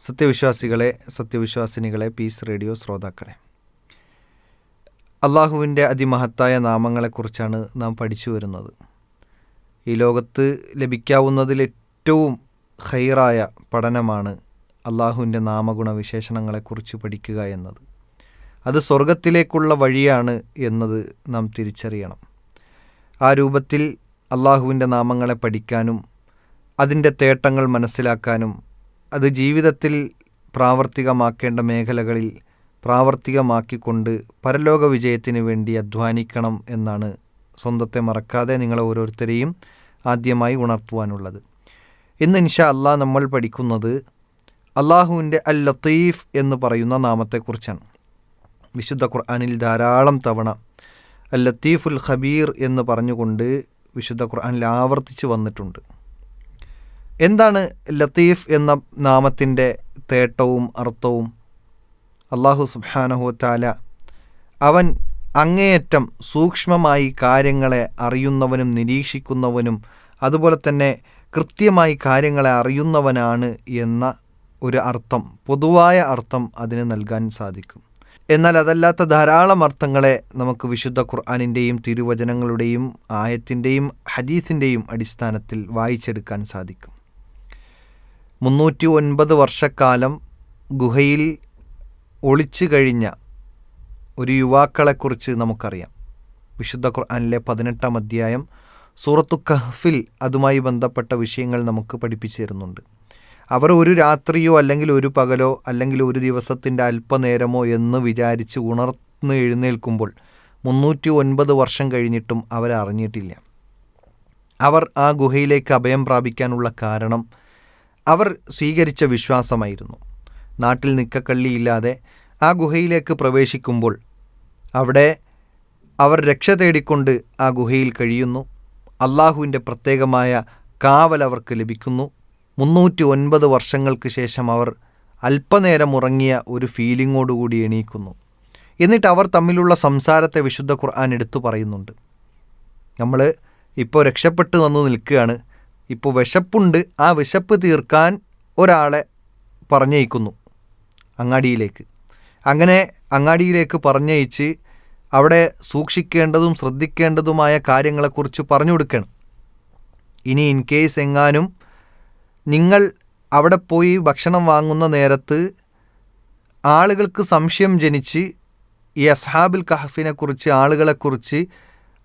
സത്യവിശ്വാസികളെ സത്യവിശ്വാസിനികളെ piece radio ശ്രോതാക്കളെ. അള്ളാഹുവിന്റെ അതിമഹത്തായ നാമങ്ങളെക്കുറിച്ചാണ് നാം പഠിച്ചു വരുന്നത് ഈ ലോകത്ത് ലഭിക്കാവുന്നതിൽ ഏറ്റവും ഹൈറായ പഠനമാണ് അള്ളാഹുവിന്റെ നാമഗുണ വിശേഷണങ്ങളെക്കുറിച്ച് പഠിക്കുക എന്നത്. അത് സ്വർഗത്തിലേക്കുള്ള വഴിയാണ് എന്നത് നാം തിരിച്ചറിയണം. ആ രൂപത്തിൽ അള്ളാഹുവിന്റെ നാമങ്ങളെ പഠിക്കാനും അതിന്റെ തേട്ടങ്ങൾ മനസ്സിലാക്കാനും അത് ജീവിതത്തിൽ പ്രാവർത്തികമാക്കേണ്ട മേഖലകളിൽ പ്രാവർത്തികമാക്കിക്കൊണ്ട് പരലോക വിജയത്തിന് വേണ്ടി അധ്വാനിക്കണം എന്നാണ് സ്വന്തത്തെ മറക്കാതെ നിങ്ങളെ ഓരോരുത്തരെയും ആദ്യമായി ഉണർത്തുവാനുള്ളത്. ഇന്ന് ഇൻഷാ അള്ളാഹ് നമ്മൾ പഠിക്കുന്നത് അള്ളാഹുവിന്റെ അൽ ലത്തീഫ് എന്ന് പറയുന്ന നാമത്തെക്കുറിച്ചാണ്. വിശുദ്ധ ഖുർആാനിൽ ധാരാളം തവണ അൽ ലത്തീഫുൽ ഖബീർ എന്ന് പറഞ്ഞുകൊണ്ട് വിശുദ്ധ ഖുർആാനിൽ ആവർത്തിച്ച് വന്നിട്ടുണ്ട്. എന്താണ് ലത്തീഫ് എന്ന നാമത്തിന്റെ തേട്ടവും അർത്ഥവും? അള്ളാഹു സുബാനഹു താല അവൻ അങ്ങേയറ്റം സൂക്ഷ്മമായി കാര്യങ്ങളെ അറിയുന്നവനും നിരീക്ഷിക്കുന്നവനും അതുപോലെ തന്നെ കൃത്യമായി കാര്യങ്ങളെ അറിയുന്നവനാണ് എന്ന ഒരു അർത്ഥം പൊതുവായ അർത്ഥം അതിന് നൽകാൻ സാധിക്കും. എന്നാൽ അതല്ലാത്ത ധാരാളം അർത്ഥങ്ങളെ നമുക്ക് വിശുദ്ധ ഖുർആാനിന്റെയും തിരുവചനങ്ങളുടെയും ആയത്തിന്റെയും ഹദീസിന്റെയും അടിസ്ഥാനത്തിൽ വായിച്ചെടുക്കാൻ സാധിക്കും. മുന്നൂറ്റി ഒൻപത് വർഷക്കാലം ഗുഹയിൽ ഒളിച്ചു കഴിഞ്ഞ ഒരു യുവാക്കളെക്കുറിച്ച് നമുക്കറിയാം. വിശുദ്ധ ഖുർആാനിലെ പതിനെട്ടാം അധ്യായം സൂറത്തു കഹ്ഫിൽ അതുമായി ബന്ധപ്പെട്ട വിഷയങ്ങൾ നമുക്ക് പഠിപ്പിച്ചു തരുന്നുണ്ട് അവർ ഒരു രാത്രിയോ അല്ലെങ്കിൽ ഒരു പകലോ അല്ലെങ്കിൽ ഒരു ദിവസത്തിന്റെ അല്പനേരമോ എന്ന് വിചാരിച്ച് ഉണർന്ന് എഴുന്നേൽക്കുമ്പോൾ മുന്നൂറ്റി ഒൻപത് വർഷം കഴിഞ്ഞിട്ടും അവരറിഞ്ഞിട്ടില്ല. അവർ ആ ഗുഹയിലേക്ക് അഭയം പ്രാപിക്കാനുള്ള കാരണം അവർ സ്വീകരിച്ച വിശ്വാസമായിരുന്നു. നാട്ടിൽ നിക്കക്കള്ളിയില്ലാതെ ആ ഗുഹയിലേക്ക് പ്രവേശിക്കുമ്പോൾ അവിടെ അവർ രക്ഷ തേടിക്കൊണ്ട് ആ ഗുഹയിൽ കഴിയുന്നു. അള്ളാഹുവിന്റെ പ്രത്യേകമായ കാവൽ അവർക്ക് ലഭിക്കുന്നു. മുന്നൂറ്റി ഒൻപത് വർഷങ്ങൾക്ക് ശേഷം അവർ അല്പനേരം ഉറങ്ങിയ ഒരു ഫീലിങ്ങോടുകൂടി എണീക്കുന്നു. എന്നിട്ട് അവർ തമ്മിലുള്ള സംസാരത്തെ വിശുദ്ധ ഖുർആൻ എടുത്തു പറയുന്നുണ്ട്. നമ്മൾ ഇപ്പോൾ രക്ഷപ്പെട്ടു വന്ന് നിൽക്കുകയാണ്. ഇപ്പോൾ വിശപ്പുണ്ട്. ആ വിശപ്പ് തീർക്കാൻ ഒരാളെ പറഞ്ഞയക്കുന്നു അങ്ങാടിയിലേക്ക്. അങ്ങനെ അങ്ങാടിയിലേക്ക് പറഞ്ഞയച്ച് അവിടെ സൂക്ഷിക്കേണ്ടതും ശ്രദ്ധിക്കേണ്ടതുമായ കാര്യങ്ങളെക്കുറിച്ച് പറഞ്ഞു കൊടുക്കണം. ഇനി ഇൻ കേസ് എങ്ങാനും നിങ്ങൾ അവിടെ പോയി ഭക്ഷണം വാങ്ങുന്ന നേരത്ത് ആളുകൾക്ക് സംശയം ജനിച്ച് ഈ അസ്ഹാബിൽ കഹഫിനെക്കുറിച്ച് ആളുകളെക്കുറിച്ച്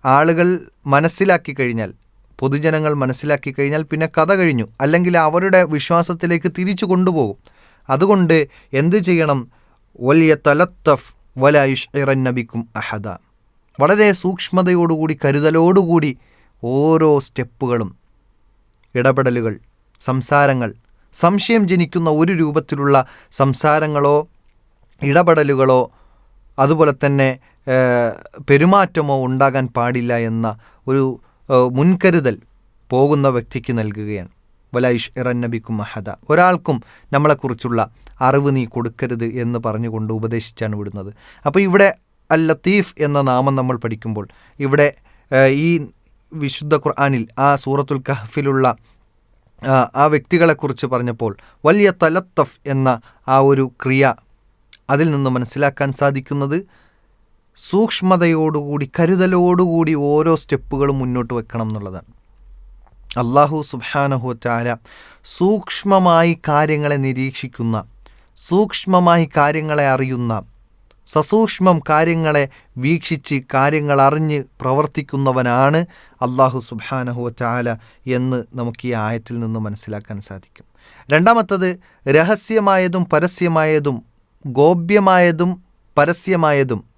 ആളുകൾ മനസ്സിലാക്കി കഴിഞ്ഞാൽ പൊതുജനങ്ങൾ മനസ്സിലാക്കി കഴിഞ്ഞാൽ പിന്നെ കഥ കഴിഞ്ഞു. അല്ലെങ്കിൽ അവരുടെ വിശ്വാസത്തിലേക്ക് തിരിച്ചു കൊണ്ടുപോകും. അതുകൊണ്ട് എന്ത് ചെയ്യണം? വലിയ തലത്തഫ് വലായുഷ് ഇറന്നബിക്കും അഹദ. വളരെ സൂക്ഷ്മതയോടുകൂടി കരുതലോടുകൂടി ഓരോ സ്റ്റെപ്പുകളും ഇടപെടലുകൾ സംസാരങ്ങൾ സംശയം ജനിക്കുന്ന ഒരു രൂപത്തിലുള്ള സംസാരങ്ങളോ ഇടപെടലുകളോ അതുപോലെ തന്നെ പെരുമാറ്റമോ ഉണ്ടാകാൻ പാടില്ല എന്ന ഒരു മുൻകരുതൽ പോകുന്ന വ്യക്തിക്ക് നൽകുകയാണ്. വലായിഷ് ഇറന്നബിക്കും മഹദ ഒരാൾക്കും നമ്മളെക്കുറിച്ചുള്ള അറിവ് നീ കൊടുക്കരുത് എന്ന് പറഞ്ഞുകൊണ്ട് ഉപദേശിച്ചാണ് വിടുന്നത്. അപ്പോൾ ഇവിടെ അൽ ലത്തീഫ് എന്ന നാമം നമ്മൾ പഠിക്കുമ്പോൾ ഇവിടെ ഈ വിശുദ്ധ ഖുർആാനിൽ ആ സൂറത്തുൽ കഹഫിലുള്ള ആ വ്യക്തികളെക്കുറിച്ച് പറഞ്ഞപ്പോൾ വലിയ തലത്തഫ് എന്ന ആ ഒരു ക്രിയ അതിൽ നിന്ന് മനസ്സിലാക്കാൻ സാധിക്കുന്നത് സൂക്ഷ്മതയോടുകൂടി കരുതലോടുകൂടി ഓരോ സ്റ്റെപ്പുകളും മുന്നോട്ട് വെക്കണം എന്നുള്ളതാണ്. അള്ളാഹു സുബാനഹു ചാല സൂക്ഷ്മമായി കാര്യങ്ങളെ നിരീക്ഷിക്കുന്ന സൂക്ഷ്മമായി കാര്യങ്ങളെ അറിയുന്ന സസൂക്ഷ്മം കാര്യങ്ങളെ വീക്ഷിച്ച് കാര്യങ്ങൾ അറിഞ്ഞ് പ്രവർത്തിക്കുന്നവനാണ് അള്ളാഹു സുബാനഹു ചാല എന്ന് നമുക്ക് ഈ ആയത്തിൽ നിന്ന് മനസ്സിലാക്കാൻ സാധിക്കും. രണ്ടാമത്തത് രഹസ്യമായതും പരസ്യമായതും ഗോപ്യമായതും പരസ്യമായതും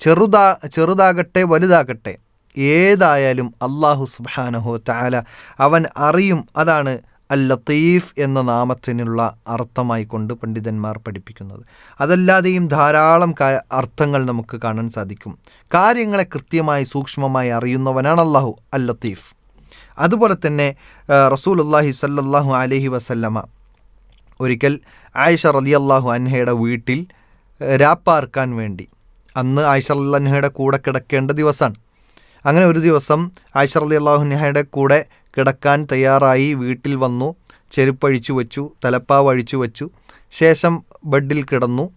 ചെറുതാ ചെറുതാകട്ടെ വലുതാകട്ടെ ഏതായാലും അള്ളാഹു സുബാനഹു താല അവൻ അറിയും അതാണ് അൽ ലത്തീഫ് എന്ന നാമത്തിനുള്ള അർത്ഥമായി കൊണ്ട് പണ്ഡിതന്മാർ പഠിപ്പിക്കുന്നത്. അതല്ലാതെയും ധാരാളം അർത്ഥങ്ങൾ നമുക്ക് കാണാൻ സാധിക്കും. കാര്യങ്ങളെ കൃത്യമായി സൂക്ഷ്മമായി അറിയുന്നവനാണ് അള്ളാഹു അൽ ലത്തീഫ് അതുപോലെ തന്നെ റസൂൽ അള്ളാഹി സല്ലാഹു അലഹി വസല്ലമ ഒരിക്കൽ ആയിഷ റലി അള്ളാഹു അൻഹയുടെ വീട്ടിൽ രാപ്പാർക്കാൻ വേണ്ടി അന്ന് ആയിഷ അള്ളഹയുടെ കൂടെ കിടക്കേണ്ട ദിവസമാണ് അങ്ങനെ ഒരു ദിവസം ആയിഷ അലി അള്ളാഹുനഹയുടെ കൂടെ കിടക്കാൻ തയ്യാറായി വീട്ടിൽ വന്നു ചെരുപ്പഴിച്ചു വച്ചു തലപ്പാവ് അഴിച്ചു വച്ചു ശേഷം ബെഡിൽ കിടന്നു.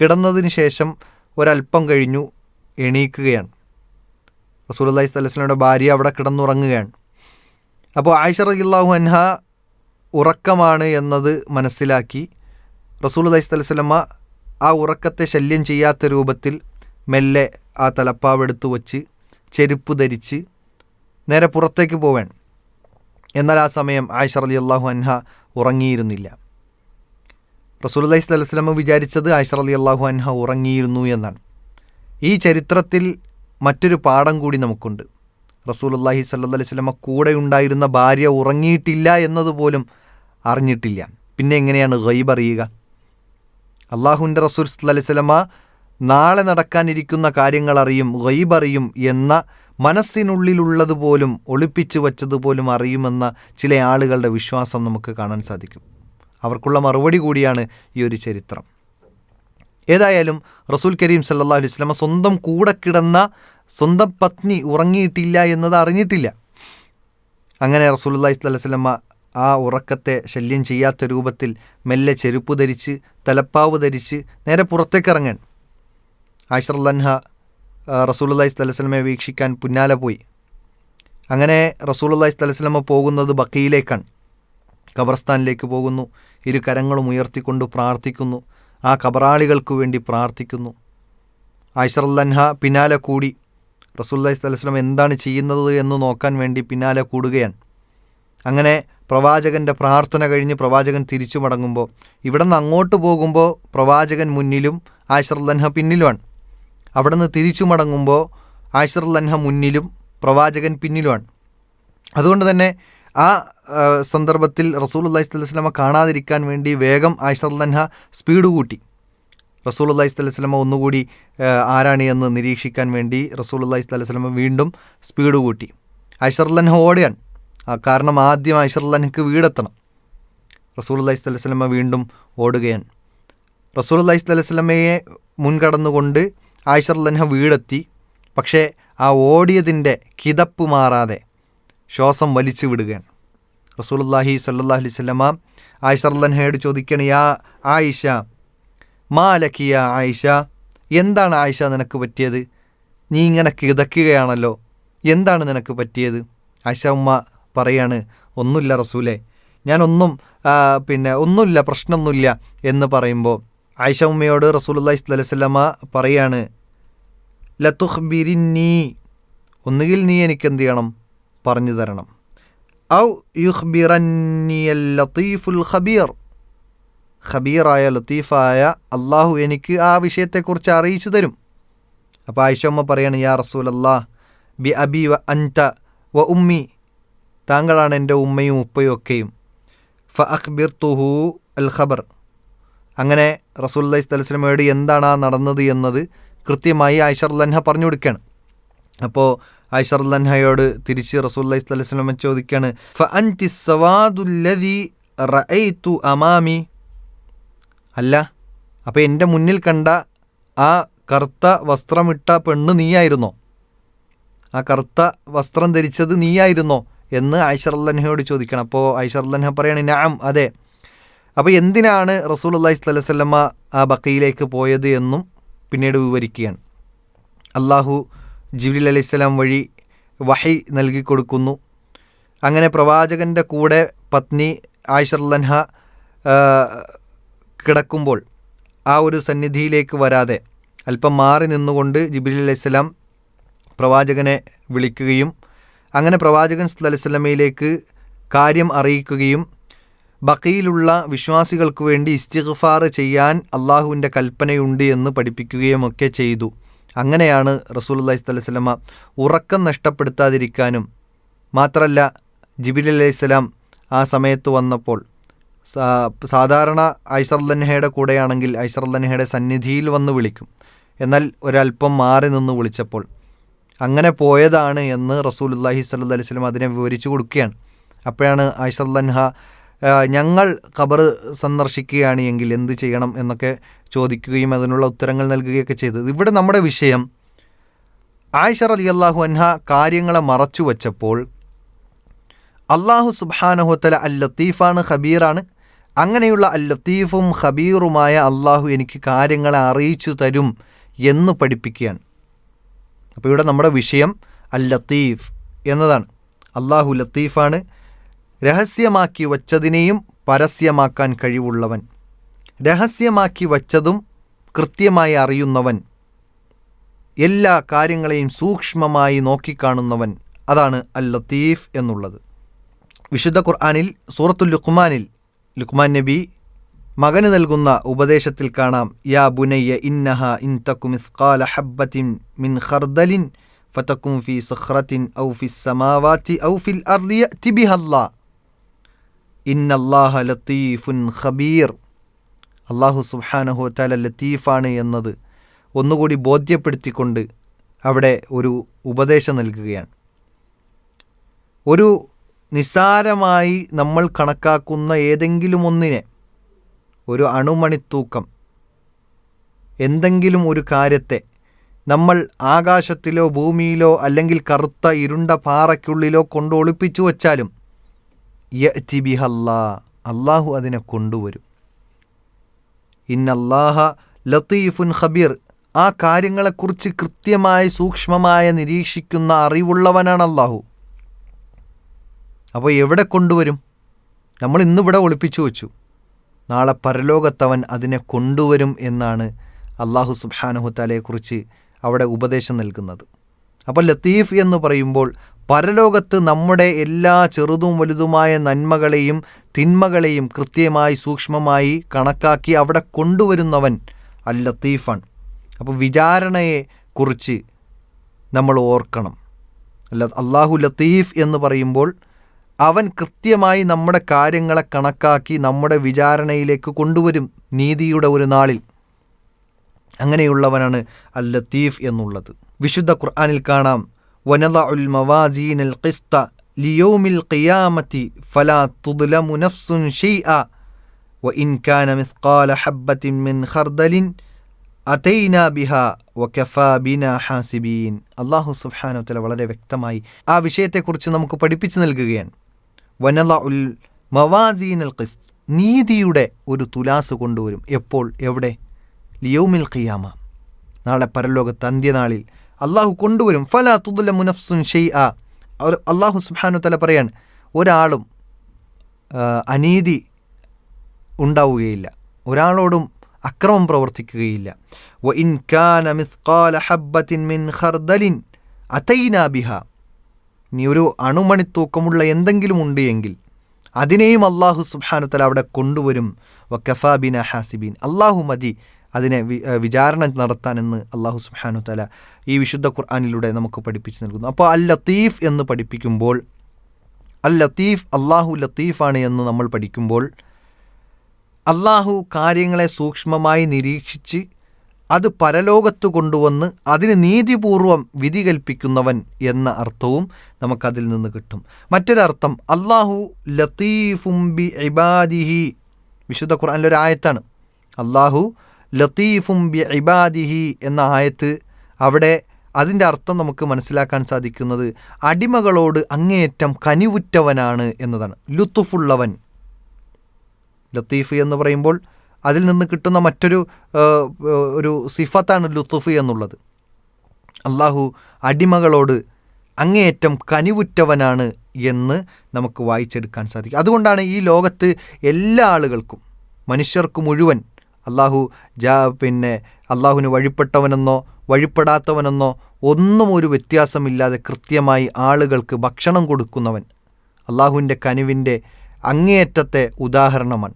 കിടന്നതിന് ശേഷം ഒരല്പം കഴിഞ്ഞു എണീക്കുകയാണ്. റസൂലി സ്വലസ്ലയുടെ ഭാര്യ അവിടെ കിടന്നുറങ്ങുകയാണ്. അപ്പോൾ ആയിഷ റഹിള്ളാഹു അൻഹ ഉറക്കമാണ് എന്നത് മനസ്സിലാക്കി. റസൂൽ അലൈഹി സ്വലമ ആ ഉറക്കത്തെ ശല്യം ചെയ്യാത്ത രൂപത്തിൽ മെല്ലെ ആ തലപ്പാവെടുത്ത് വച്ച് ചെരുപ്പ് ധരിച്ച് നേരെ പുറത്തേക്ക് പോവാൻ എന്നാൽ ആ സമയം ആയിഷ അലി അള്ളാഹു അൻഹ ഉറങ്ങിയിരുന്നില്ല. റസൂലി സ്വലസ്ലമ വിചാരിച്ചത് ആയിഷ അലി അള്ളാഹു അൻഹ ഉറങ്ങിയിരുന്നു എന്നാണ്. ഈ ചരിത്രത്തിൽ മറ്റൊരു പാഠം കൂടി നമുക്കുണ്ട്. റസൂലുല്ലാഹി സല്ലു അലൈഹി സ്വലമ കൂടെ ഉണ്ടായിരുന്ന ഭാര്യ ഉറങ്ങിയിട്ടില്ല എന്നതുപോലും അറിഞ്ഞിട്ടില്ല. പിന്നെ എങ്ങനെയാണ് ഗൈബ് അറിയുക? അള്ളാഹുവിന്റെ റസൂൽ അലൈഹി സ്വലമ നാളെ നടക്കാനിരിക്കുന്ന കാര്യങ്ങളറിയും അറിയും ഗൈബ് അറിയും എന്ന മനസ്സിനുള്ളിലുള്ളതുപോലും ഒളിപ്പിച്ചു വച്ചതുപോലും അറിയുമെന്ന ചില ആളുകളുടെ വിശ്വാസം നമുക്ക് കാണാൻ സാധിക്കും. അവർക്കുള്ള മറുപടി കൂടിയാണ് ഈ ഒരു ചരിത്രം. ഏതായാലും റസൂൽ കരീം സല്ലാ അലൈഹി സ്വലമ സ്വന്തം കൂടെ കിടന്ന സ്വന്തം പത്നി ഉറങ്ങിയിട്ടില്ല എന്നത് അറിഞ്ഞിട്ടില്ല. അങ്ങനെ റസൂലുല്ലാഹി സ്വല്ലല്ലാഹി സ്വലമ ആ ഉറക്കത്തെ ശല്യം ചെയ്യാത്ത രൂപത്തിൽ മെല്ലെ ചെരുപ്പ് ധരിച്ച് തലപ്പാവ് ധരിച്ച് നേരെ പുറത്തേക്ക് ഇറങ്ങാൻ ആയിഷർലൻഹ റസൂലുല്ലാഹി സ്വല്ലല്ലാഹി സ്വലമയെ വീക്ഷിക്കാൻ പിന്നാലെ പോയി. അങ്ങനെ റസൂലുല്ലാഹി സ്വലമ പോകുന്നത് ബക്കയിലേക്കാണ് ഖബർസ്ഥാനിലേക്ക് പോകുന്നു ഇരു കരങ്ങളും ഉയർത്തിക്കൊണ്ട് പ്രാർത്ഥിക്കുന്നു ആ കബറാളികൾക്ക് വേണ്ടി പ്രാർത്ഥിക്കുന്നു. ആയിഷറല്ലൻഹ പിന്നാലെ കൂടി റസൂല്ലാഹി സ്വലം എന്താണ് ചെയ്യുന്നത് എന്ന് നോക്കാൻ വേണ്ടി പിന്നാലെ കൂടുകയാണ്. അങ്ങനെ പ്രവാചകന്റെ പ്രാർത്ഥന കഴിഞ്ഞ് പ്രവാചകൻ തിരിച്ചു മടങ്ങുമ്പോൾ ഇവിടെ നിന്ന് അങ്ങോട്ട് പോകുമ്പോൾ പ്രവാചകൻ മുന്നിലും ആശ്രദ്ധൻഹ പിന്നിലുമാണ്. അവിടെ നിന്ന് തിരിച്ചു മടങ്ങുമ്പോൾ ആയിഷറല്ലൻഹ മുന്നിലും പ്രവാചകൻ പിന്നിലുമാണ്. അതുകൊണ്ട് തന്നെ ആ സന്ദർഭത്തിൽ റസൂൽ അള്ളഹി സ്വലമ കാണാതിരിക്കാൻ വേണ്ടി വേഗം ആയിഷർലൻഹ സ്പീഡ് കൂട്ടി. റസൂൽ അള്ളഹി സ്വലമ ഒന്നുകൂടി ആരാണ് എന്ന് നിരീക്ഷിക്കാൻ വേണ്ടി റസൂൽ അള്ളഹി സ്വലമ വീണ്ടും സ്പീഡ് കൂട്ടി. ഐഷർലൻഹ ഓടുകയാണ് കാരണം ആദ്യം ഐഷർലൻഹക്ക് വീടെത്തണം. റസൂൽ അള്ളഹി സ്വലമ വീണ്ടും ഓടുകയാണ്. റസൂൽ അള്ളഹി സ്വലമയെ മുൻകടന്നുകൊണ്ട് ആയിഷർലൻഹ വീടെത്തി. പക്ഷേ ആ ഓടിയതിന്റെ കിതപ്പ് മാറാതെ ശ്വാസം വലിച്ചു വിടുകയാണ്. റസൂലുല്ലാഹി സല്ലാ അലൈഹി സ്വലമ ആയിഷർലൻഹയോട് ചോദിക്കണ യാ ആയിഷ മാലക്കിയ ആയിഷ? എന്താണ് ആയിഷ നിനക്ക് പറ്റിയത്? നീ ഇങ്ങനെ കിതക്കുകയാണല്ലോ എന്താണ് നിനക്ക് പറ്റിയത്? ആയിഷ ഉമ്മ പറയാണ് ഒന്നുമില്ല റസൂലെ ഞാനൊന്നും പിന്നെ ഒന്നുമില്ല പ്രശ്നമൊന്നുമില്ല എന്ന് പറയുമ്പോൾ ആയിഷ ഉമ്മയോട് റസൂലുല്ലാഹി സ്വലൈഹി സ്വലമ പറയാണ് ബിരിന്നീ ഒന്നുകിൽ നീ എനിക്ക് എന്ത് ചെയ്യണം? പറഞ്ഞു തരണം. ഔ യുഹ്ബിറന്നിയൽ ലത്തീഫുൽ ഖബീർ. ഖബീറായ ലത്തീഫായ അള്ളാഹു എനിക്ക് ആ വിഷയത്തെക്കുറിച്ച് അറിയിച്ചു തരും. അപ്പോൾ ആയിഷമ്മ പറയാണ് യാ റസൂൽ അല്ലാഹ് ബി അബി വ അൻത വ ഉമ്മി. താങ്കളാണ് എന്റെ ഉമ്മയും ഉപ്പയും ഒക്കെയും. ഫ അഖ്ബിർ തുഹു അൽ ഖബർ അങ്ങനെ റസൂല്ലി സ്വലമയോട് എന്താണ് ആ നടന്നത് എന്നത് കൃത്യമായി ആയിഷർലൻഹ പറഞ്ഞു കൊടുക്കുകയാണ്. അപ്പോൾ ഐഷർലൻഹയോട് തിരിച്ച് റസൂല്ലി സ്വലം ചോദിക്കുകയാണ് ഫ അൻതി സവാദുല്ലതി റഅയ്തു അമാമി? അല്ല അപ്പോൾ എന്റെ മുന്നിൽ കണ്ട ആ കറുത്ത വസ്ത്രമിട്ട പെണ്ണ് നീയായിരുന്നോ? ആ കറുത്ത വസ്ത്രം ധരിച്ചത് നീയായിരുന്നോ? എന്ന് ഐഷർലൻഹയോട് ചോദിക്കണം അപ്പോൾ ഐഷർലൻഹ പറയണ നാം അതെ. അപ്പോൾ എന്തിനാണ് റസൂൽ അള്ളഹി സ്വലമ ആ ബക്കയിലേക്ക് പോയത് എന്നും പിന്നീട് വിവരിക്കുകയാണ്. അള്ളാഹു ജിബ്രിൽ അലൈഹിസ്സലാം വഴി വഹി നൽകി കൊടുക്കുന്നു അങ്ങനെ പ്രവാചകന്റെ കൂടെ പത്നി ആയിഷർലൻഹ കിടക്കുമ്പോൾ ആ ഒരു സന്നിധിയിലേക്ക് വരാതെ അല്പം മാറി നിന്നുകൊണ്ട് ജിബ്രിൽ അലൈഹിസ്സലാം പ്രവാചകനെ വിളിക്കുകയും അങ്ങനെ പ്രവാചകൻ സ്വലമയിലേക്ക് കാര്യം അറിയിക്കുകയും ബക്കയിലുള്ള വിശ്വാസികൾക്ക് വേണ്ടി ഇസ്തിഗ്ഫാർ ചെയ്യാൻ അള്ളാഹുവിന്റെ കൽപ്പനയുണ്ട് എന്ന് പഠിപ്പിക്കുകയുമൊക്കെ ചെയ്തു. അങ്ങനെയാണ് റസൂലുല്ലാഹി സ്വലമ ഉറക്കം നഷ്ടപ്പെടുത്താതിരിക്കാനും മാത്രമല്ല ജിബിൽ അലൈഹിസ്സലാം ആ സമയത്ത് വന്നപ്പോൾ. സാധാരണ ഐസറുല്ലഹയുടെ കൂടെയാണെങ്കിൽ ഐസറുല്ലഹയുടെ സന്നിധിയിൽ വന്ന് വിളിക്കും. എന്നാൽ ഒരല്പം മാറി നിന്ന് വിളിച്ചപ്പോൾ. അങ്ങനെ പോയതാണ് എന്ന് റസൂലുല്ലാഹി സ്വല്ലു അലൈഹി സ്വലം അതിനെ വിവരിച്ചു കൊടുക്കുകയാണ്. അപ്പോഴാണ് ഐഷർലൻഹ ഞങ്ങൾ ഖബർ സന്ദർശിക്കുകയാണ് എങ്കിൽ എന്ത് ചെയ്യണം എന്നൊക്കെ ചോദിക്കുകയും അതിനുള്ള ഉത്തരങ്ങൾ നൽകുകയൊക്കെ ചെയ്തത്. ഇവിടെ നമ്മുടെ വിഷയം ആയിഷ അലി അള്ളാഹു അൻഹ കാര്യങ്ങളെ മറച്ചു വച്ചപ്പോൾ അള്ളാഹു സുബാനഹുത്തല അൽ ലത്തീഫാണ് ഖബീറാണ്. അങ്ങനെയുള്ള അൽ ലത്തീഫും ഖബീറുമായ അള്ളാഹു എനിക്ക് കാര്യങ്ങളെ അറിയിച്ചു തരും എന്ന് പഠിപ്പിക്കുകയാണ്. അപ്പോൾ ഇവിടെ നമ്മുടെ വിഷയം അൽ ലത്തീഫ് എന്നതാണ്. അള്ളാഹു ലത്തീഫാണ് രഹസ്യമാക്കി വച്ചതിനെയും പരസ്യമാക്കാൻ കഴിവുള്ളവൻ. രഹസ്യമാക്കി വച്ചതും കൃത്യമായി അറിയുന്നവൻ. എല്ലാ കാര്യങ്ങളെയും സൂക്ഷ്മമായി നോക്കിക്കാണുന്നവൻ. അതാണ് അൽ ലത്തീഫ് എന്നുള്ളത്. വിശുദ്ധ ഖുർആാനിൽ സൂറത്തുൽ ലുഖ്മാനിൽ ലുഖ്മാൻ നബി മകന് നൽകുന്ന ഉപദേശത്തിൽ കാണാം യാ ബുനയ്യ ഇന്നഹ ഇൻ തക്കു മിൻ ഖർദലിൻ ഫതക്കും ഫി സഖ്റത്തിൻ ഔ ഫി സമാവാത്തി ഔ ഫിൽ അർദിയ തിബിഹല്ലാ ഇന്നല്ലാഹ ലത്തീഫുൻ ഖബീർ. അള്ളാഹു സുബ്ഹാനഹു താല ലത്തീഫാണ് എന്നത് ഒന്നുകൂടി ബോധ്യപ്പെടുത്തിക്കൊണ്ട് അവിടെ ഒരു ഉപദേശം നൽകുകയാണ്. ഒരു നിസ്സാരമായി നമ്മൾ കണക്കാക്കുന്ന ഏതെങ്കിലും ഒന്നിനെ ഒരു അണുമണിത്തൂക്കം എന്തെങ്കിലും ഒരു കാര്യത്തെ നമ്മൾ ആകാശത്തിലോ ഭൂമിയിലോ അല്ലെങ്കിൽ കറുത്ത ഇരുണ്ട പാറയ്ക്കുള്ളിലോ കൊണ്ട് ഒളിപ്പിച്ചു വച്ചാലും ബിഹല്ലാ അള്ളാഹു അതിനെ കൊണ്ടുവരും. ഇന്നല്ലാഹ ലത്തീഫുൻ ഖബീർ ആ കാര്യങ്ങളെക്കുറിച്ച് കൃത്യമായി സൂക്ഷ്മമായ നിരീക്ഷിക്കുന്ന അറിവുള്ളവനാണ് അള്ളാഹു അപ്പോൾ എവിടെ കൊണ്ടുവരും? നമ്മൾ ഇന്നിവിടെ ഒളിപ്പിച്ചു വച്ചു. നാളെ പരലോകത്തവൻ അതിനെ കൊണ്ടുവരും എന്നാണ് അള്ളാഹു സുബാനഹുത്താലയെക്കുറിച്ച് അവിടെ ഉപദേശം നൽകുന്നത്. അപ്പോൾ ലത്തീഫ് എന്ന് പറയുമ്പോൾ പരലോകത്ത് നമ്മുടെ എല്ലാ ചെറുതും വലുതുമായ നന്മകളെയും തിന്മകളെയും കൃത്യമായി സൂക്ഷ്മമായി കണക്കാക്കി അവിടെ കൊണ്ടുവരുന്നവൻ അൽ ലത്തീഫാണ്. അപ്പോൾ വിചാരണയെ കുറിച്ച് നമ്മൾ ഓർക്കണം. അല്ല അള്ളാഹു ലത്തീഫ് എന്ന് പറയുമ്പോൾ അവൻ കൃത്യമായി നമ്മുടെ കാര്യങ്ങളെ കണക്കാക്കി നമ്മുടെ വിചാരണയിലേക്ക് കൊണ്ടുവരും നീതിയുടെ ഒരു നാളിൽ. അങ്ങനെയുള്ളവനാണ് അൽ ലത്തീഫ് എന്നുള്ളത്. വിശുദ്ധ ഖുർആാനിൽ കാണാം വനദ الموازين القسط ليوم القيامة فلا تظلم ഫലാ شيئا. وإن كان വ ഇൻ കാന خردل അതൈന ബിഹ വക്കഫാ ബിന ഹാസിബീൻ അള്ളാഹു സുബ്ഹാനു തല വളരെ വ്യക്തമായി ആ വിഷയത്തെക്കുറിച്ച് നമുക്ക് പഠിപ്പിച്ചു നൽകുകയാണ്. വനല ഉൽ മവാസീൻ അൽ ഖിസ് നീതിയുടെ ഒരു തുലാസ് കൊണ്ടുവരും. എപ്പോൾ? എവിടെ? ലിയോമിൽ ഖിയാമ. നാളെ പരലോകത്ത് അന്ത്യനാളിൽ അള്ളാഹു കൊണ്ടുവരും. ഫല തുദുല മുനഫ്സുൻ ഷെയ് ആ അള്ളാഹു സുബാനു തല പറയാണ് ഒരാളും അനീതി ഉണ്ടാവുകയില്ല. ഒരാളോടും അക്രമം പ്രവർത്തിക്കുകയില്ല. വ ഇൻ കാന മിസ്കാല ഹബ്ബത്തിൻ മിൻ ഖർദലിൻ അതൈന നീ ഒരു അണുമണിത്തൂക്കമുള്ള എന്തെങ്കിലും ഉണ്ട് എങ്കിൽ അതിനെയും അള്ളാഹു സുബാനുത്തല അവിടെ കൊണ്ടുവരും. വ കഫാബിന ഹാസിബീൻ. അള്ളാഹു മതി അതിനെ വിചാരണ നടത്താനെന്ന് അള്ളാഹു സുബാനു തല ഈ വിശുദ്ധ ഖുർആാനിലൂടെ നമുക്ക് പഠിപ്പിച്ച് നൽകുന്നു. അപ്പോൾ അൽ ലത്തീഫ് എന്ന് പഠിപ്പിക്കുമ്പോൾ അൽ ലത്തീഫ് അള്ളാഹു ലത്തീഫാണ് എന്ന് നമ്മൾ പഠിക്കുമ്പോൾ അള്ളാഹു കാര്യങ്ങളെ സൂക്ഷ്മമായി നിരീക്ഷിച്ച് അത് പരലോകത്ത് കൊണ്ടുവന്ന് അതിന് നീതിപൂർവം വിധി കൽപ്പിക്കുന്നവൻ എന്ന അർത്ഥവും നമുക്കതിൽ നിന്ന് കിട്ടും. മറ്റൊരർത്ഥം അള്ളാഹു ലത്തീഫും ബി ഇബാദിഹി വിശുദ്ധ ഖുർആാനിലൊരായത്താണ്. അള്ളാഹു ലത്തീഫും ബി ഇബാദിഹി എന്ന ആയത്ത് അവിടെ അതിന്റെ അർത്ഥം നമുക്ക് മനസ്സിലാക്കാൻ സാധിക്കുന്നത് അടിമകളോട് അങ്ങേയറ്റം കനിവുറ്റവനാണ് എന്നതാണ്. ലുത്തുഫുള്ളവൻ ലത്തീഫ് എന്ന് പറയുമ്പോൾ അതിൽ നിന്ന് കിട്ടുന്ന മറ്റൊരു ഒരു സിഫത്താണ് ലുത്തുഫ് എന്നുള്ളത്. അള്ളാഹു അടിമകളോട് അങ്ങേയറ്റം കനിവുറ്റവനാണ് എന്ന് നമുക്ക് വായിച്ചെടുക്കാൻ സാധിക്കും. അതുകൊണ്ടാണ് ഈ ലോകത്ത് എല്ലാ ആളുകൾക്കും മനുഷ്യർക്ക് മുഴുവൻ അള്ളാഹു ജാ പിന്നെ അള്ളാഹുവിന് വഴിപ്പെട്ടവനെന്നോ വഴിപ്പെടാത്തവനെന്നോ ഒന്നും ഒരു വ്യത്യാസമില്ലാതെ കൃത്യമായി ആളുകൾക്ക് ഭക്ഷണം കൊടുക്കുന്നവൻ അള്ളാഹുവിന്റെ കനിവിന്റെ അങ്ങേയറ്റത്തെ ഉദാഹരണമാണ്.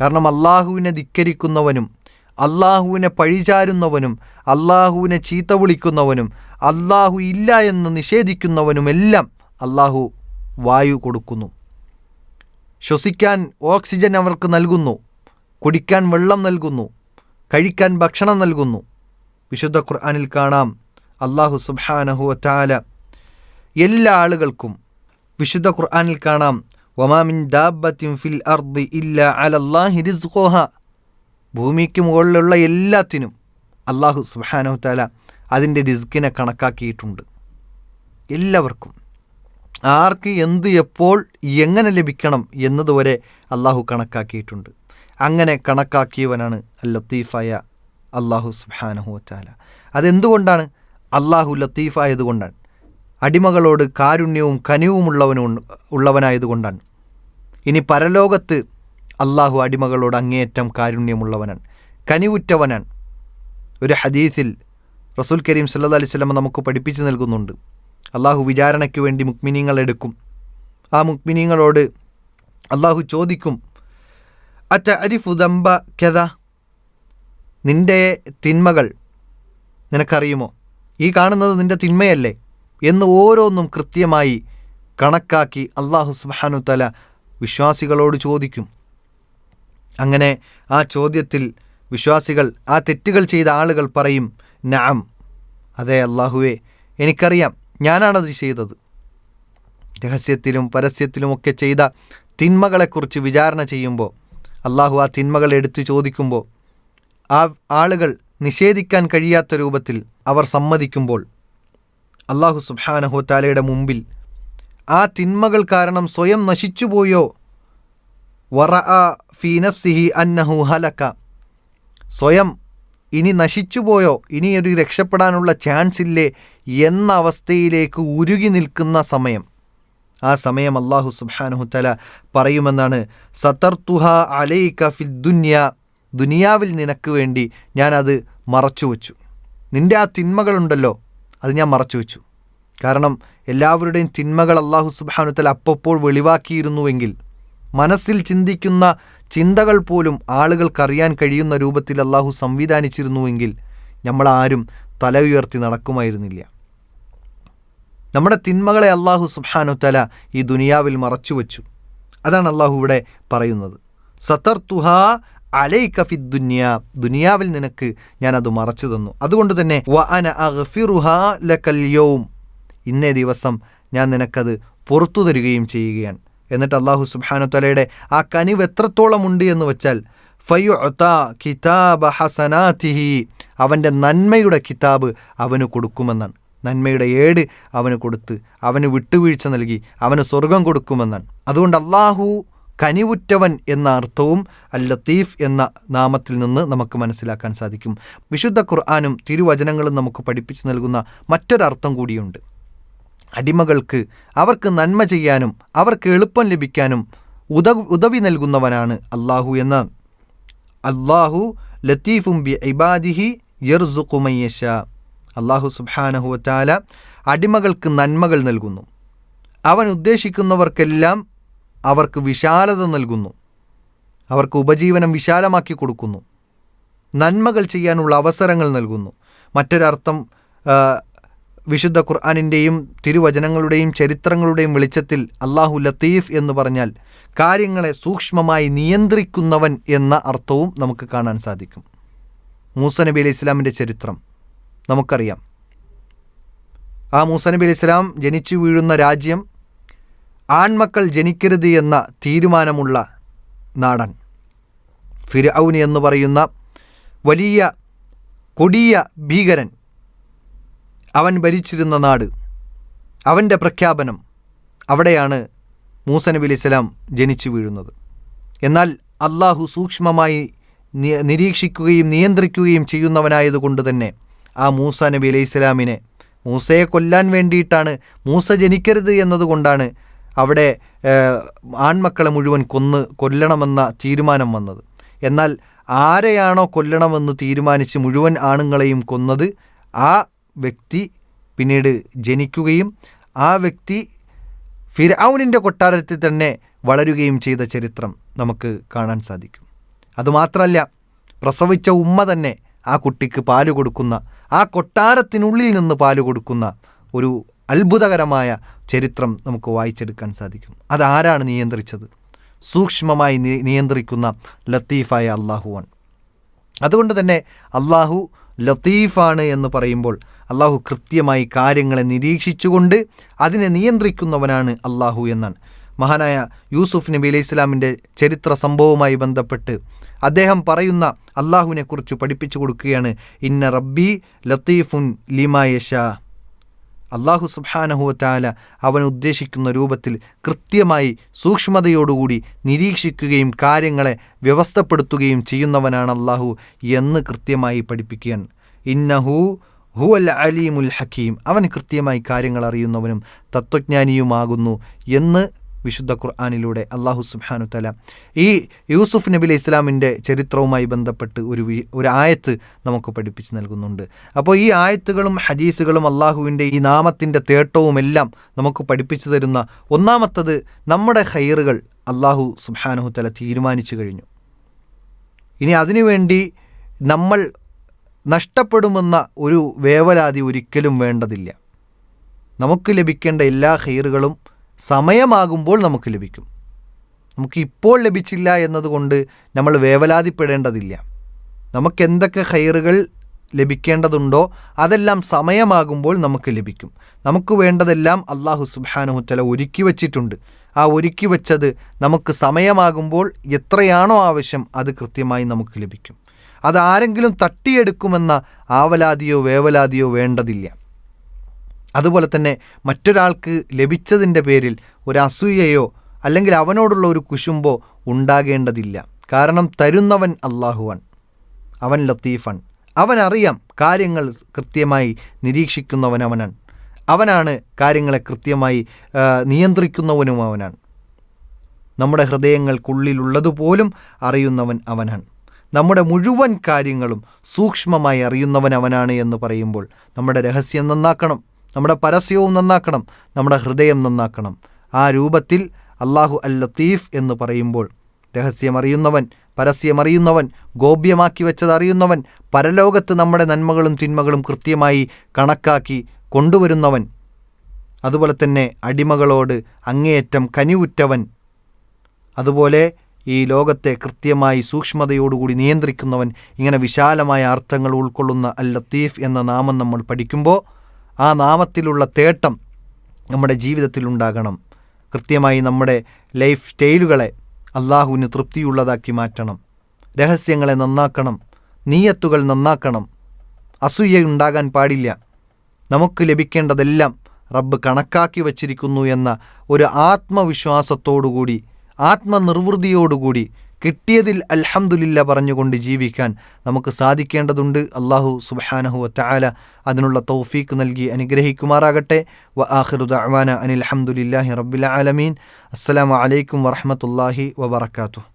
കാരണം അള്ളാഹുവിനെ ധിക്കരിക്കുന്നവനും അള്ളാഹുവിനെ പഴിചാരുന്നവനും അള്ളാഹുവിനെ ചീത്ത വിളിക്കുന്നവനും അള്ളാഹു ഇല്ല എന്ന് നിഷേധിക്കുന്നവനുമെല്ലാം അള്ളാഹു വായു കൊടുക്കുന്നു. ശ്വസിക്കാൻ ഓക്സിജൻ അവർക്ക് നൽകുന്നു. കുടിക്കാൻ വെള്ളം നൽകുന്നു കഴിക്കാൻ ഭക്ഷണം നൽകുന്നു. വിശുദ്ധ ഖുർആാനിൽ കാണാം അള്ളാഹു സുബാനഹു താല എല്ലാ ആളുകൾക്കും വിശുദ്ധ ഖുർആാനിൽ കാണാം വമാമിൻ ദാബത്തിൻ ഫിൽ അർദ് ഇല്ല അലല്ലാഹി റിസ്ഖുഹ. ഭൂമിക്ക് മുകളിലുള്ള എല്ലാത്തിനും അള്ളാഹു സുബാനഹു താല അതിന്റെ റിസ്കിനെ കണക്കാക്കിയിട്ടുണ്ട്. എല്ലാവർക്കും ആർക്ക് എന്ത് എപ്പോൾ എങ്ങനെ ലഭിക്കണം എന്നതുവരെ അള്ളാഹു കണക്കാക്കിയിട്ടുണ്ട്. അങ്ങനെ കണക്കാക്കിയവനാണ് ലത്തീഫായ അള്ളാഹു സുബ്ഹാനഹു വച്ചാല അതെന്തുകൊണ്ടാണ് അള്ളാഹു ലത്തീഫായതുകൊണ്ടാണ്? അടിമകളോട് കാരുണ്യവും കനിവുമുള്ളവനും ഉള്ളവനായതുകൊണ്ടാണ്. ഇനി പരലോകത്ത് അള്ളാഹു അടിമകളോട് അങ്ങേയറ്റം കാരുണ്യമുള്ളവനാണ്. കനിവുറ്റവനാണ്. ഒരു ഹദീസിൽ റസൂൽ കരീം സല്ല അലൈഹി സ്വലമ നമുക്ക് പഠിപ്പിച്ചു നൽകുന്നുണ്ട്. അള്ളാഹു വിചാരണയ്ക്ക് വേണ്ടി മുക്മിനീങ്ങൾ എടുക്കും ആ മുക്മിനീങ്ങളോട് അള്ളാഹു ചോദിക്കും അറ്റ അരിഫു ദമ്പ കെത നിന്റെ തിന്മകൾ നിനക്കറിയുമോ? ഈ കാണുന്നത് നിന്റെ തിന്മയല്ലേ? എന്ന് ഓരോന്നും കൃത്യമായി കണക്കാക്കി അള്ളാഹു സുബാനു തല വിശ്വാസികളോട് ചോദിക്കും. അങ്ങനെ ആ ചോദ്യത്തിൽ വിശ്വാസികൾ ആ തെറ്റുകൾ ചെയ്ത ആളുകൾ പറയും നാം. അതെ അള്ളാഹുവേ എനിക്കറിയാം ഞാനാണത് ചെയ്തത്. രഹസ്യത്തിലും പരസ്യത്തിലുമൊക്കെ ചെയ്ത തിന്മകളെക്കുറിച്ച് വിചാരണ ചെയ്യുമ്പോൾ അള്ളാഹു ആ തിന്മകൾ എടുത്തു ചോദിക്കുമ്പോൾ ആ ആളുകൾ നിഷേധിക്കാൻ കഴിയാത്ത രൂപത്തിൽ അവർ സമ്മതിക്കുമ്പോൾ അള്ളാഹു സുബാനഹുത്താലയുടെ മുമ്പിൽ ആ തിന്മകൾ കാരണം സ്വയം നശിച്ചുപോയോ? വറ ആ നഫ്സിഹി അന്നഹു ഹലക്ക. സ്വയം ഇനി നശിച്ചുപോയോ? ഇനിയൊരു രക്ഷപ്പെടാനുള്ള ചാൻസ് ഇല്ലേ? എന്ന അവസ്ഥയിലേക്ക് ഉരുകി നിൽക്കുന്ന സമയം. ആ സമയം അള്ളാഹു സുബാനുഹുത്തല പറയുമെന്നാണ്. സതർത്തുഹ അലൈക ഫി ദുന്യ. ദുനിയാവിൽ നിനക്ക് വേണ്ടി ഞാനത് മറച്ചു വച്ചു നിന്റെ ആ തിന്മകളുണ്ടല്ലോ അത് ഞാൻ മറച്ചു വച്ചു കാരണം എല്ലാവരുടെയും തിന്മകൾ അള്ളാഹു സുബാനുത്തല അപ്പപ്പോൾ വെളിവാക്കിയിരുന്നുവെങ്കിൽ മനസ്സിൽ ചിന്തിക്കുന്ന ചിന്തകൾ പോലും ആളുകൾക്കറിയാൻ കഴിയുന്ന രൂപത്തിൽ അള്ളാഹു സംവിധാനിച്ചിരുന്നുവെങ്കിൽ നമ്മളാരും തല ഉയർത്തി നടക്കുമായിരുന്നില്ല. നമ്മുടെ തിന്മകളെ അള്ളാഹു സുബാനുത്തല ഈ ദുനിയാവിൽ മറച്ചു വച്ചു അതാണ് അള്ളാഹു ഇവിടെ പറയുന്നത്. സത്തർ തുഹ കഫി ദുനിയ. ദുനിയാവിൽ നിനക്ക് ഞാനത് മറച്ചു തന്നു. അതുകൊണ്ട് തന്നെ വ അന ഇന്നേ ദിവസം ഞാൻ നിനക്കത് പുറത്തു തരികയും ചെയ്യുകയാണ്. എന്നിട്ട് അള്ളാഹു സുബാനു തലയുടെ ആ കനിവ് എത്രത്തോളം ഉണ്ട് എന്ന് വെച്ചാൽ ഫയുഅത കിതാബ് ഹസനാതിഹി. അവന്റെ നന്മയുടെ കിതാബ് അവന് കൊടുക്കുമെന്നാണ്. നന്മയുടെ ഏട് അവന് കൊടുത്ത് അവന് വിട്ടുവീഴ്ച നൽകി അവന് സ്വർഗം കൊടുക്കുമെന്നാണ്. അതുകൊണ്ട് അള്ളാഹു കനിവുറ്റവൻ എന്ന അർത്ഥവും അൽ ലത്തീഫ് എന്ന നാമത്തിൽ നിന്ന് നമുക്ക് മനസ്സിലാക്കാൻ സാധിക്കും. വിശുദ്ധ ഖുർആാനും തിരുവചനങ്ങളും നമുക്ക് പഠിപ്പിച്ചു നൽകുന്ന മറ്റൊരർത്ഥം കൂടിയുണ്ട്. അടിമകൾക്ക് അവർക്ക് നന്മ ചെയ്യാനും അവർക്ക് എളുപ്പം ലഭിക്കാനും ഉദ ഉദവി നൽകുന്നവനാണ് അള്ളാഹു എന്ന അള്ളാഹു ലത്തീഫും ബി ഇബാദിഹി യർസുഖുമയ്യഷ അള്ളാഹു സുബാനഹുവറ്റാല അടിമകൾക്ക് നന്മകൾ നൽകുന്നു. അവൻ ഉദ്ദേശിക്കുന്നവർക്കെല്ലാം അവർക്ക് വിശാലത നൽകുന്നു. അവർക്ക് ഉപജീവനം വിശാലമാക്കി കൊടുക്കുന്നു. നന്മകൾ ചെയ്യാനുള്ള അവസരങ്ങൾ നൽകുന്നു. മറ്റൊരർത്ഥം വിശുദ്ധ ഖുർആാനിന്റെയും തിരുവചനങ്ങളുടെയും ചരിത്രങ്ങളുടെയും വെളിച്ചത്തിൽ അള്ളാഹു ലത്തീഫ് എന്ന് പറഞ്ഞാൽ കാര്യങ്ങളെ സൂക്ഷ്മമായി നിയന്ത്രിക്കുന്നവൻ എന്ന അർത്ഥവും നമുക്ക് കാണാൻ സാധിക്കും. മൂസ നബി ഇസ്ലാമിന്റെ ചരിത്രം. നമുക്കറിയാം. ആ മൂസനബി അലൈഹി ഇസ്ലാം ജനിച്ചു വീഴുന്ന രാജ്യം ആൺമക്കൾ ജനിക്കരുത് എന്ന തീരുമാനമുള്ള നാടൻ ഫിർഔനി എന്ന് പറയുന്ന വലിയ കൊടിയ ഭീകരൻ അവൻ ഭരിച്ചിരുന്ന നാട് അവന്റെ പ്രഖ്യാപനം അവിടെയാണ് മൂസനബി നബി അലൈഹി ജനിച്ചു വീഴുന്നത്. എന്നാൽ അള്ളാഹു സൂക്ഷ്മമായി നിരീക്ഷിക്കുകയും നിയന്ത്രിക്കുകയും ചെയ്യുന്നവനായതുകൊണ്ട് തന്നെ ആ മൂസ നബി അലൈഹി ഇസ്ലാമിനെ മൂസയെ കൊല്ലാൻ വേണ്ടിയിട്ടാണ് മൂസ ജനിക്കരുത് എന്നതുകൊണ്ടാണ് അവിടെ ആൺമക്കളെ മുഴുവൻ കൊന്ന് കൊല്ലണമെന്ന തീരുമാനം വന്നത്. എന്നാൽ ആരെയാണോ കൊല്ലണമെന്ന് തീരുമാനിച്ച് മുഴുവൻ ആണുങ്ങളെയും കൊന്നത് ആ വ്യക്തി പിന്നീട് ജനിക്കുകയും ആ വ്യക്തി ഫിരൗനിന്റെ കൊട്ടാരത്തിൽ തന്നെ വളരുകയും ചെയ്ത ചരിത്രം നമുക്ക് കാണാൻ സാധിക്കും. അതുമാത്രമല്ല പ്രസവിച്ച ഉമ്മ തന്നെ ആ കുട്ടിക്ക് പാൽ കൊടുക്കുന്ന ആ കൊട്ടാരത്തിനുള്ളിൽ നിന്ന് പാൽ കൊടുക്കുന്ന ഒരു അത്ഭുതകരമായ ചരിത്രം നമുക്ക് വായിച്ചെടുക്കാൻ സാധിക്കും. അതാരാണ് നിയന്ത്രിച്ചത്? സൂക്ഷ്മമായി നിയന്ത്രിക്കുന്ന ലത്തീഫായ അള്ളാഹുവാണ് അതുകൊണ്ട് തന്നെ അള്ളാഹു ലത്തീഫാണ് എന്ന് പറയുമ്പോൾ അള്ളാഹു കൃത്യമായി കാര്യങ്ങളെ നിരീക്ഷിച്ചുകൊണ്ട് അതിനെ നിയന്ത്രിക്കുന്നവനാണ് അള്ളാഹു എന്നാണ്. മഹാനായ യൂസുഫ് നബി അലൈഹി ഇസ്ലാമിന്റെ ചരിത്ര സംഭവവുമായി ബന്ധപ്പെട്ട് അദ്ദേഹം പറയുന്ന അള്ളാഹുവിനെ കുറിച്ച് പഠിപ്പിച്ചു കൊടുക്കുകയാണ്. ഇന്ന റബ്ബി ലത്തീഫുൻ ലിമായഷ അള്ളാഹു സുബാനഹുവത്താല അവൻ ഉദ്ദേശിക്കുന്ന രൂപത്തിൽ കൃത്യമായി സൂക്ഷ്മതയോടുകൂടി നിരീക്ഷിക്കുകയും കാര്യങ്ങളെ വ്യവസ്ഥപ്പെടുത്തുകയും ചെയ്യുന്നവനാണ് അള്ളാഹു എന്ന് കൃത്യമായി പഠിപ്പിക്കുകയാണ്. ഇന്നഹു ഹു അൽ അലീമുൽ ഹക്കീം. അവൻ കൃത്യമായി കാര്യങ്ങൾ അറിയുന്നവനും തത്വജ്ഞാനിയുമാകുന്നു എന്ന് വിശുദ്ധ ഖുർആാനിലൂടെ അള്ളാഹു സുബ്ഹാനു തല ഈ യൂസുഫ് നബി അലൈഹി ഇസ്ലാമിന്റെ ചരിത്രവുമായി ബന്ധപ്പെട്ട് ഒരു ഒരു ആയത്ത് നമുക്ക് പഠിപ്പിച്ച് നൽകുന്നുണ്ട്. അപ്പോൾ ഈ ആയത്തുകളും ഹദീസുകളും അള്ളാഹുവിന്റെ ഈ നാമത്തിന്റെ തേട്ടവും എല്ലാം നമുക്ക് പഠിപ്പിച്ചു തരുന്ന ഒന്നാമത്തത് നമ്മുടെ ഹൈറുകൾ അള്ളാഹു സുബ്ഹാനഹു തല തീരുമാനിച്ചു കഴിഞ്ഞു. ഇനി അതിനുവേണ്ടി നമ്മൾ നഷ്ടപ്പെടുമെന്ന ഒരു വേവലാതി ഒരിക്കലും വേണ്ടതില്ല. നമുക്ക് ലഭിക്കേണ്ട എല്ലാ ഹെയറുകളും സമയമാകുമ്പോൾ നമുക്ക് ലഭിക്കും. നമുക്ക് ഇപ്പോൾ ലഭിച്ചില്ല എന്നതുകൊണ്ട് നമ്മൾ വേവലാതിപ്പെടേണ്ടതില്ല. നമുക്കെന്തൊക്കെ ഹെയറുകൾ ലഭിക്കേണ്ടതുണ്ടോ അതെല്ലാം സമയമാകുമ്പോൾ നമുക്ക് ലഭിക്കും. നമുക്ക് വേണ്ടതെല്ലാം അള്ളാഹു സുബാനുഹുത്തല ഒരുക്കി വച്ചിട്ടുണ്ട്. ആ ഒരുക്കി വച്ചത് നമുക്ക് സമയമാകുമ്പോൾ എത്രയാണോ ആവശ്യം അത് കൃത്യമായി നമുക്ക് ലഭിക്കും. അത് ആരെങ്കിലും തട്ടിയെടുക്കുമെന്ന ആവലാതിയോ വേവലാതിയോ വേണ്ടതില്ല. അതുപോലെ തന്നെ മറ്റൊരാൾക്ക് ലഭിച്ചതിന്റെ പേരിൽ ഒരു അസൂയയോ അല്ലെങ്കിൽ അവനോടുള്ള ഒരു കുശുമ്പോ ഉണ്ടാകേണ്ടതില്ല. കാരണം തരുന്നവൻ അള്ളാഹുവാൻ അവൻ ലത്തീഫാൻ അവനറിയാം കാര്യങ്ങൾ കൃത്യമായി നിരീക്ഷിക്കുന്നവൻ അവനാണ്. അവനാണ് കാര്യങ്ങളെ കൃത്യമായി നിയന്ത്രിക്കുന്നവനും അവനാണ്. നമ്മുടെ ഹൃദയങ്ങൾക്കുള്ളിലുള്ളതുപോലും അറിയുന്നവൻ അവനാണ്. നമ്മുടെ മുഴുവൻ കാര്യങ്ങളും സൂക്ഷ്മമായി അറിയുന്നവൻ അവനാണ് എന്ന് പറയുമ്പോൾ നമ്മുടെ രഹസ്യം നന്നാക്കണം. നമ്മുടെ പരസ്യവും നന്നാക്കണം നമ്മുടെ ഹൃദയം നന്നാക്കണം. ആ രൂപത്തിൽ അള്ളാഹു അൽ ലത്തീഫ് എന്ന് പറയുമ്പോൾ രഹസ്യമറിയുന്നവൻ പരസ്യമറിയുന്നവൻ ഗോപ്യമാക്കി വെച്ചത് അറിയുന്നവൻ പരലോകത്ത് നമ്മുടെ നന്മകളും തിന്മകളും കൃത്യമായി കണക്കാക്കി കൊണ്ടുവരുന്നവൻ. അതുപോലെ തന്നെ അടിമകളോട് അങ്ങേയറ്റം കനിവുറ്റവൻ. അതുപോലെ ഈ ലോകത്തെ കൃത്യമായി സൂക്ഷ്മതയോടുകൂടി നിയന്ത്രിക്കുന്നവൻ ഇങ്ങനെ വിശാലമായ അർത്ഥങ്ങൾ ഉൾക്കൊള്ളുന്ന അൽ ലത്തീഫ് എന്ന നാമം നമ്മൾ പഠിക്കുമ്പോൾ ആ നാമത്തിലുള്ള തേട്ടം നമ്മുടെ ജീവിതത്തിൽ ഉണ്ടാകണം. കൃത്യമായി നമ്മുടെ ലൈഫ് സ്റ്റൈലുകളെ അള്ളാഹുവിന് തൃപ്തിയുള്ളതാക്കി മാറ്റണം. രഹസ്യങ്ങളെ നന്നാക്കണം. നീയത്തുകൾ നന്നാക്കണം. അസൂയ ഉണ്ടാകാൻ പാടില്ല. നമുക്ക് ലഭിക്കേണ്ടതെല്ലാം റബ്ബ് കണക്കാക്കി വച്ചിരിക്കുന്നു എന്ന ഒരു ആത്മവിശ്വാസത്തോടുകൂടി ആത്മനിർവൃതിയോടുകൂടി കിട്ടിയതിൽ അൽഹമുല്ല പറഞ്ഞുകൊണ്ട് ജീവിക്കാൻ നമുക്ക് സാധിക്കേണ്ടതുണ്ട്. അള്ളാഹു സുബാനഹു വാല അതിനുള്ള തൗഫീക്ക് നൽകി അനുഗ്രഹിക്കുമാറാകട്ടെ. വ ദഅ്വാന അനിൽ ഹംദുലില്ലാഹി റബ്ബിൽ ആലമീൻ. അസ്സലാമു അലൈക്കും വറഹ്മത്തുള്ളാഹി വബറകാതുഹു.